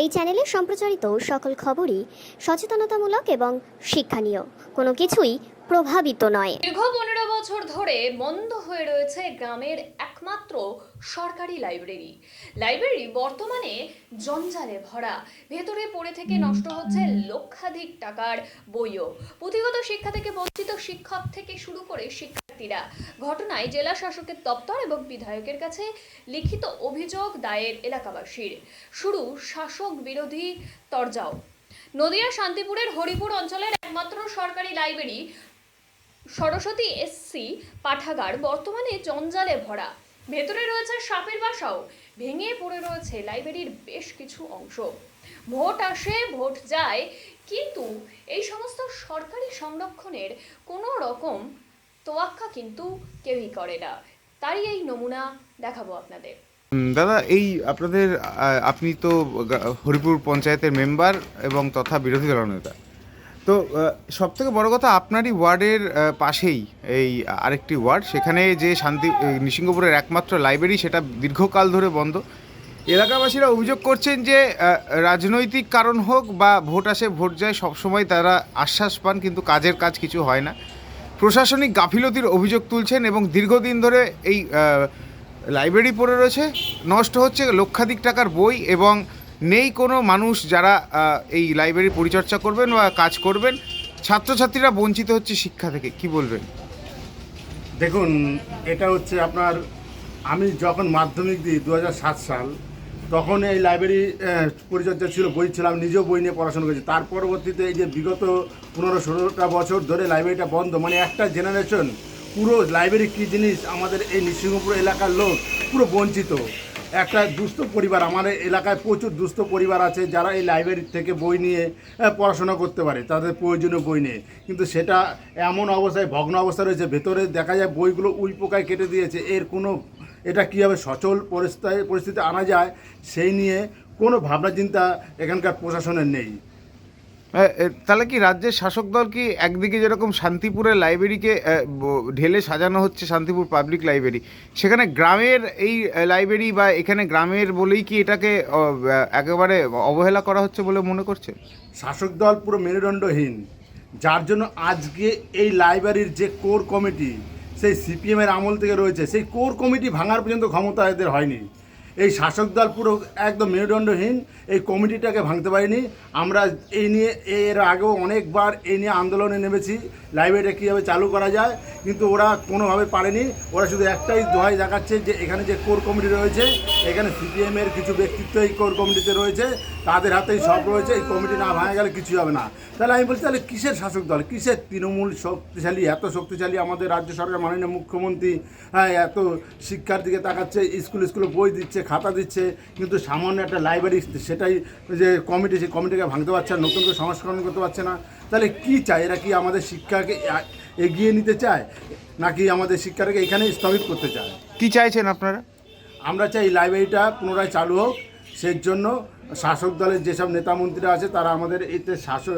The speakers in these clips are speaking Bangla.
এই চ্যানেলে সম্প্রচারিত সকল খবরই সচেতনতামূলক এবং শিক্ষণীয়। কোনো কিছুই প্রভাবিত নয়। দীর্ঘ পনেরো বছর ধরে বন্ধ হয়ে রয়েছে গ্রামের একমাত্র সরকারি লাইব্রেরি। লাইব্রেরি বর্তমানে জঞ্জালে ভরা। ভেতরে পড়ে থেকে নষ্ট হচ্ছে লক্ষাধিক টাকার বইও। পুঁথিগত শিক্ষা থেকে বঞ্চিত শিক্ষক থেকে শুরু করে শিক্ষার্থীরা ঘটনায় জেলা শাসকের দপ্তর এবং বিধায়কের কাছে লিখিত অভিযোগ দায়ের এলাকাবাসীর। শুরু শাসক বিরোধী তরজাও। নদিয়া শান্তিপুরের হরিপুর অঞ্চলের একমাত্র সরকারি লাইব্রেরি সরস্বতী এসসি পাঠাগার বর্তমানে জঞ্জালে ভরা। ভেতরে রয়েছে সাপের বাসাও, ভেঙে পড়ে রয়েছে লাইব্রেরির বেশ কিছু অংশ। ভোট আসে, ভোট যায়, কিন্তু এই সমস্ত সরকারি সংরক্ষণের কোনো রকম তোয়াক্কা কিন্তু কেউই করে না। তারই এই নমুনা দেখাবো আপনাদের। দাদা, এই আপনাদের আপনি তো হরিপুর পঞ্চায়েতের মেম্বার এবং তথা বিরোধী দলনেতা তো সব থেকে বড় কথা, আপনারই ওয়ার্ডের পাশেই এই আরেকটি ওয়ার্ড, সেখানে যে শান্তি নিসিংহপুরের একমাত্র লাইব্রেরি, সেটা দীর্ঘকাল ধরে বন্ধ। এলাকাবাসীরা অভিযোগ করছেন যে রাজনৈতিক কারণ হোক বা ভোট আসে, ভোট যায়, সবসময় তারা আশ্বাস পান, কিন্তু কাজের কাজ কিছু হয় না। প্রশাসনিক গাফিলতির অভিযোগ তুলছেন এবং দীর্ঘদিন ধরে এই লাইব্রেরি পড়ে রয়েছে। নষ্ট হচ্ছে লক্ষাধিক টাকার বই এবং নেই কোনো মানুষ যারা এই লাইব্রেরি পরিচর্যা করবেন বা কাজ করবেন। ছাত্রছাত্রীরা বঞ্চিত হচ্ছে শিক্ষা থেকে, কি বলবেন? দেখুন, এটা হচ্ছে আপনার, আমি যখন মাধ্যমিক দিই দু হাজার সাত সাল তখন এই লাইব্রেরি পরিচর্যা ছিল, বই ছিলাম নিজেও বই নিয়ে পড়াশোনা করেছি। তার পরবর্তীতে এই যে বিগত পনেরো ষোলোটা বছর ধরে লাইব্রেরিটা বন্ধ মানে একটা জেনারেশন পুরো লাইব্রেরি কী জিনিস, আমাদের এই নৃসিংহপুর এলাকার লোক পুরো বঞ্চিত। একটা দুস্থ পরিবার, আমার এলাকায় প্রচুর দুস্থ পরিবার আছে, যারা এই লাইব্রেরি থেকে বই নিয়ে পড়াশোনা করতে পারে, তাদের প্রয়োজনীয় বই নিয়ে। কিন্তু সেটা এমন অবস্থায়, ভগ্ন অবস্থা রয়েছে, ভেতরে দেখা যায় বইগুলো উই পোকায় কেটে দিয়েছে, এর কোনো এটা কীভাবে সচল পরিস্থিতি পরিস্থিতি আনা যায় সেই নিয়ে কোনো ভাবনা চিন্তা এখানকার প্রশাসনের নেই। আহ, তাহলে কি রাজ্যের শাসক দল কি একদিকে যেরকম শান্তিপুরের লাইব্রেরিকে ঢেলে সাজানো হচ্ছে শান্তিপুর পাবলিক লাইব্রেরি সেখানে গ্রামের এই লাইব্রেরি বা এখানে গ্রামের বলেই কি এটাকে একেবারে অবহেলা করা হচ্ছে বলে মনে করছে? শাসক দল পুরো মেরুদণ্ডহীন। যার জন্য আজকে এই লাইব্রেরির যে কোর কমিটি সেই সিপিএমের আমল থেকে রয়েছে, সেই কোর কমিটি ভাঙার পর্যন্ত ক্ষমতা এদের হয়নি। এই শাসক দল পুরো একদম মেরুদণ্ডহীন, এই কমিটিটাকে ভাঙতে পারিনি। আমরা এই নিয়ে, এর আগেও অনেকবার এই নিয়ে আন্দোলনে নেমেছি। লাইব্রেরিটা কীভাবে চালু করা যায় কিন্তু ওরা কোনোভাবে পারেনি। ওরা শুধু একটাই দোহাই দেখাচ্ছে যে এখানে যে কোর কমিটি রয়েছে, এখানে সিপিএমের কিছু ব্যক্তিত্ব এই কোর কমিটিতে রয়েছে, তাদের হাতেই সব রয়েছে, এই কমিটি না ভাঙা গেলে কিছুই হবে না। তাহলে আমি বলছি, তাহলে কিসের শাসক দল? কিসের তৃণমূল শক্তিশালী, এত শক্তিশালী আমাদের রাজ্য সরকার মাননীয় মুখ্যমন্ত্রী হ্যাঁ এত শিক্ষার দিকে তাকাচ্ছে, স্কুল স্কুলে বই দিচ্ছে, খাতা দিচ্ছে, কিন্তু সামান্য একটা লাইব্রেরি সেটাই যে কমিটি সেই কমিটিকে ভাঙতে পারছে না, নতুন করে সংস্করণ করতে পারছে না। তাহলে কি চাই? এরা কি আমাদের শিক্ষাকে এগিয়ে নিতে চায় নাকি আমাদের শিক্ষাটাকে এখানেই স্থগিত করতে চায়? কি চাইছেন আপনারা? আমরা চাই লাইব্রেরিটা পুনরায় চালু হোক। সেই জন্য শাসক দলের যেসব নেতা মন্ত্রীরা আছে তারা আমাদের এতে শাসক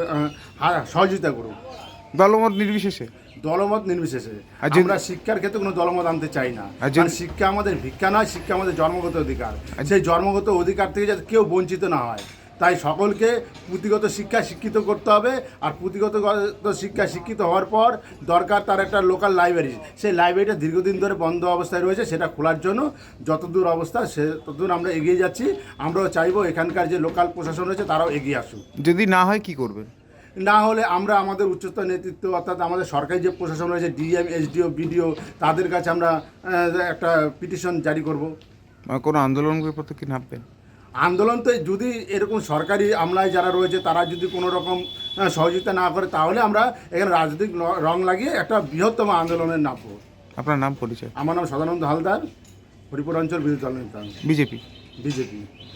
সহযোগিতা করুক। দলমত নির্বিশেষে? দলমত নির্বিশেষে। আমরা শিক্ষার ক্ষেত্রে কোনো দলমত আনতে চাই না। কারণ শিক্ষা আমাদের ভিক্ষা নয় শিক্ষা আমাদের জন্মগত অধিকার। সেই জন্মগত অধিকার থেকে যাতে কেউ বঞ্চিত না হয়। তাই সকলকে পুঁথিগত শিক্ষা শিক্ষিত করতে হবে। আর পুঁথিগত গ- শিক্ষা শিক্ষিত হওয়ার পর দরকার তার একটা লোকাল লাইব্রেরি সেই লাইব্রেরিটা দীর্ঘদিন ধরে বন্ধ অবস্থায় রয়েছে সেটা খোলার জন্য যতদূর অবস্থা সে ততদূর আমরা এগিয়ে যাচ্ছি। আমরাও চাইব এখানকার যে লোকাল প্রশাসন রয়েছে তারাও এগিয়ে আসুক। যদি না হয় কি করবেন না হলে আমরা আমাদের উচ্চস্তর নেতৃত্ব অর্থাৎ আমাদের সরকারি যে প্রশাসন রয়েছে ডিএম এসডিও বিডিও তাদের কাছে আমরা একটা পিটিশন জারি করব। কোনো আন্দোলনের প্রতি কি নামবেন আন্দোলন তো যদি এরকম সরকারি আমলায় যারা রয়েছে তারা যদি কোনো রকম সহযোগিতা না করে তাহলে আমরা এখানে রাজনৈতিক রং লাগিয়ে একটা বৃহত্তম আন্দোলনের নামবো আপনার নাম পরিচয়? আমার নাম সদানন্দ হালদার হরিপুর অঞ্চল বিরোধী দল নেতা। বিজেপি। বিজেপি।